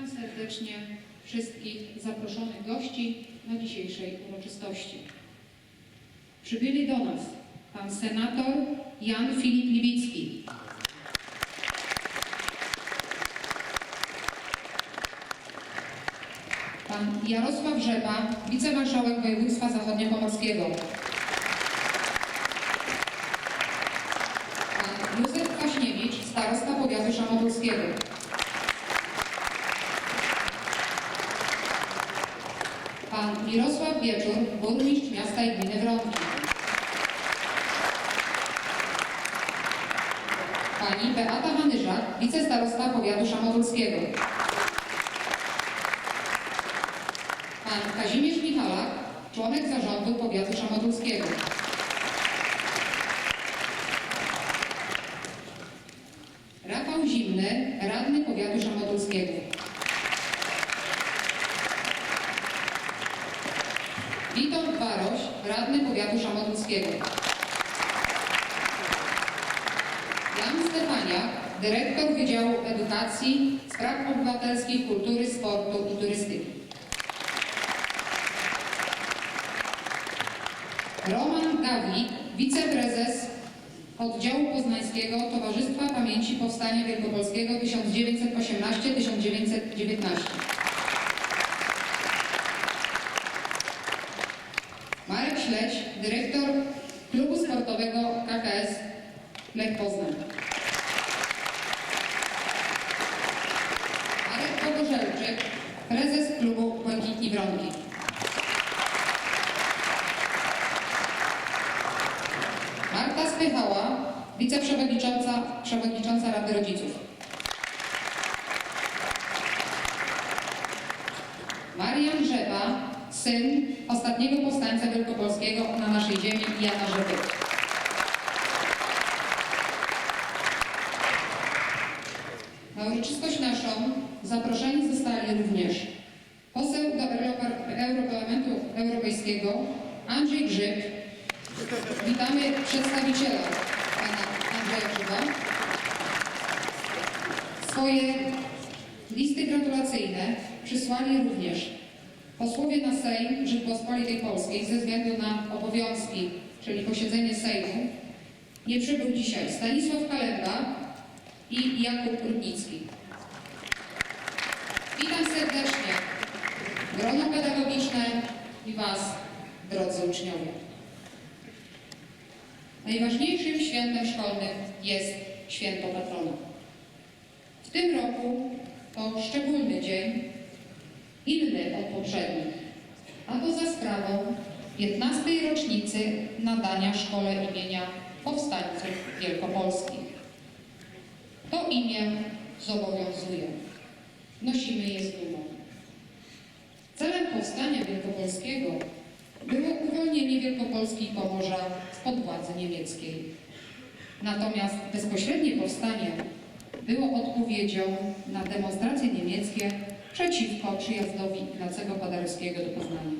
Witam serdecznie wszystkich zaproszonych gości na dzisiejszej uroczystości. Przybyli do nas pan senator Jan Filip Liwicki, pan Jarosław Rzepa, wicemarszałek województwa zachodniopomorskiego, pan Józef Kwaśniewicz, starosta powiatu szamotowskiego, Pan Mirosław Wieczór, burmistrz miasta i gminy Wronki. Pani Beata Hanyżak, wicestarosta powiatu szamotulskiego. Pan Kazimierz Michalak, członek zarządu powiatu szamotulskiego. Rafał Zimny, radny powiatu szamotulskiego. Witold Baroś, radny powiatu szamotulskiego. Jan Stefaniak, dyrektor Wydziału Edukacji, Spraw Obywatelskich, Kultury, Sportu i Turystyki. Roman Gawik, wiceprezes Oddziału Poznańskiego Towarzystwa Pamięci Powstania Wielkopolskiego 1918-1919. Śledź, dyrektor klubu sportowego KKS Lech Poznań. Marek Pogorzelczyk, prezes klubu Błękitni Wronki. Marta Spychała, wiceprzewodnicząca przewodnicząca Rady Rodziców. Marian Rzepa, syn ostatniego powstańca wielkopolskiego na naszej ziemi Jana Rzepy. Na uroczystość naszą zaproszeni zostali również poseł do Euro- Europarlamentu Europejskiego Andrzej Grzyb. Witamy przedstawiciela pana Andrzeja Grzyba. Swoje listy gratulacyjne przysłali również posłowie na Sejm Rzeczpospolitej Polskiej ze względu na obowiązki, czyli posiedzenie Sejmu. Nie przybył dzisiaj Stanisław Kalemba i Jakub Rudnicki. Witam serdecznie grono pedagogiczne i Was, drodzy uczniowie. Najważniejszym świętem szkolnym jest święto patrona. W tym roku to szczególny dzień, inny od poprzednich, a to za sprawą 15. rocznicy nadania szkole imienia powstańców wielkopolskich. To imię zobowiązuje. Nosimy je z dumą. Celem powstania wielkopolskiego było uwolnienie Wielkopolski i Pomorza spod władzy niemieckiej. Natomiast bezpośrednie powstanie było odpowiedzią na demonstracje niemieckie przeciwko przyjazdowi Ignacego Paderewskiego do Poznania.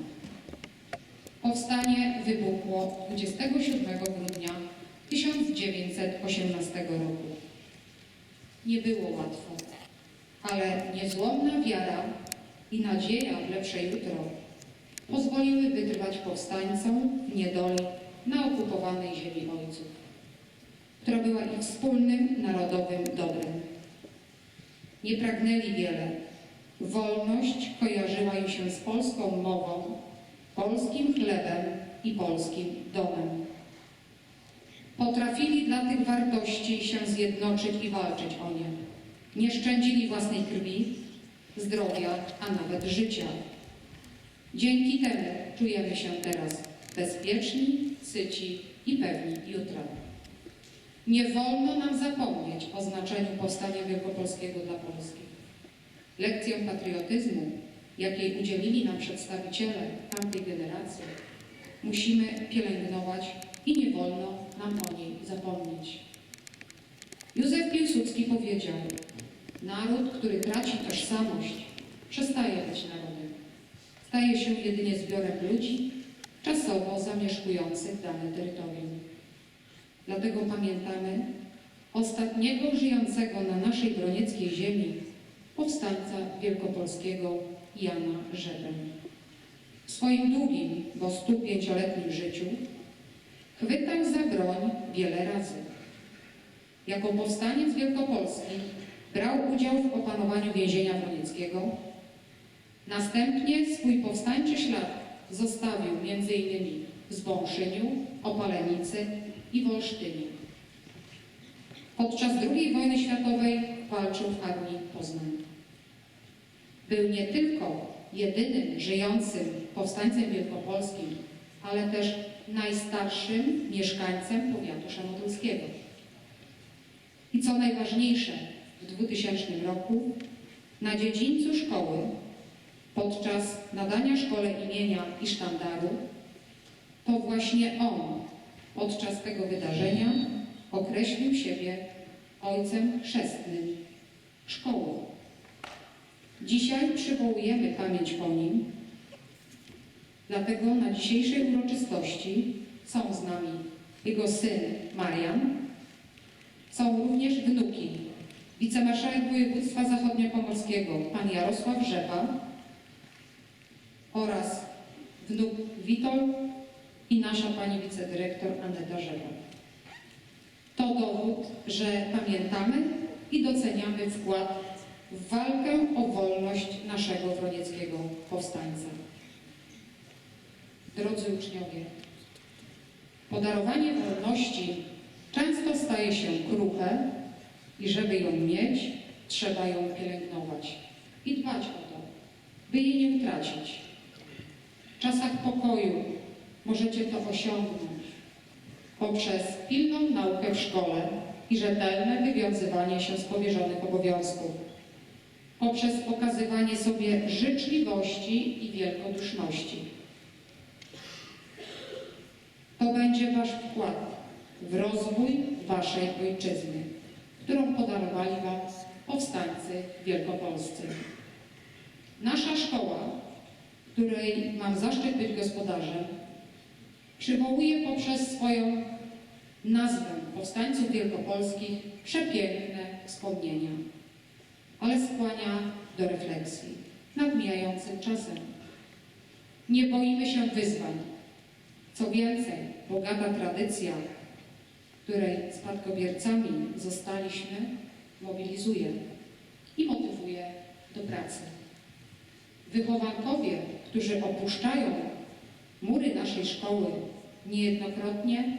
Powstanie wybuchło 27 grudnia 1918 roku. Nie było łatwo, ale niezłomna wiara i nadzieja w lepsze jutro pozwoliły wytrwać powstańcom w niedoli na okupowanej ziemi ojców, która była ich wspólnym narodowym dobrem. Nie pragnęli wiele. Wolność kojarzyła im się z polską mową, polskim chlebem i polskim domem. Potrafili dla tych wartości się zjednoczyć i walczyć o nie. Nie szczędzili własnej krwi, zdrowia, a nawet życia. Dzięki temu czujemy się teraz bezpieczni, syci i pewni jutra. Nie wolno nam zapomnieć o znaczeniu powstania wielkopolskiego dla Polski. Lekcją patriotyzmu, jakiej udzielili nam przedstawiciele tamtej generacji, musimy pielęgnować i nie wolno nam o niej zapomnieć. Józef Piłsudski powiedział, naród, który traci tożsamość, przestaje być narodem. Staje się jedynie zbiorem ludzi czasowo zamieszkujących dane terytorium. Dlatego pamiętamy ostatniego żyjącego na naszej bronieckiej ziemi powstańca wielkopolskiego Jana Rzepę. W swoim długim, bo 105-letnim życiu chwytał za broń wiele razy. Jako powstaniec wielkopolski brał udział w opanowaniu więzienia wronieckiego. Następnie swój powstańczy ślad zostawił m.in. w Zbąszyniu, Opalenicy i Wolsztynie. Podczas II wojny światowej walczył w Armii Poznań. Był nie tylko jedynym żyjącym powstańcem wielkopolskim, ale też najstarszym mieszkańcem powiatu szamotulskiego. I co najważniejsze, w 2000 roku na dziedzińcu szkoły podczas nadania szkole imienia i sztandaru to właśnie on podczas tego wydarzenia określił siebie ojcem chrzestnym szkoły. Dzisiaj przywołujemy pamięć po nim, dlatego na dzisiejszej uroczystości są z nami jego syn Marian, są również wnuki wicemarszałek województwa zachodniopomorskiego pan Jarosław Rzepa oraz wnuk Witold i nasza pani wicedyrektor Aneta Rzepa. To dowód, że pamiętamy i doceniamy wkład w walkę o wolność naszego wronieckiego powstańca. Drodzy uczniowie, podarowanie wolności często staje się kruche i żeby ją mieć, trzeba ją pielęgnować i dbać o to, by jej nie utracić. W czasach pokoju możecie to osiągnąć poprzez pilną naukę w szkole i rzetelne wywiązywanie się z powierzonych obowiązków, poprzez pokazywanie sobie życzliwości i wielkoduszności. To będzie Wasz wkład w rozwój Waszej ojczyzny, którą podarowali Wam powstańcy wielkopolscy. Nasza szkoła, której mam zaszczyt być gospodarzem, przywołuje poprzez swoją nazwę powstańców wielkopolskich przepiękne wspomnienia, ale skłania do refleksji nad mijającym czasem. Nie boimy się wyzwań. Co więcej, bogata tradycja, której spadkobiercami zostaliśmy, mobilizuje i motywuje do pracy. Wychowankowie, którzy opuszczają mury naszej szkoły, niejednokrotnie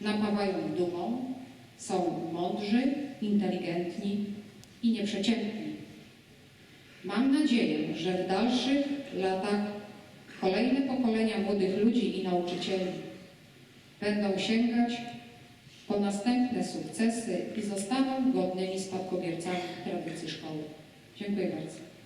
napawają dumą, są mądrzy, inteligentni i nieprzeciętni. Mam nadzieję, że w dalszych latach kolejne pokolenia młodych ludzi i nauczycieli będą sięgać po następne sukcesy i zostaną godnymi spadkobiercami tradycji szkoły. Dziękuję bardzo.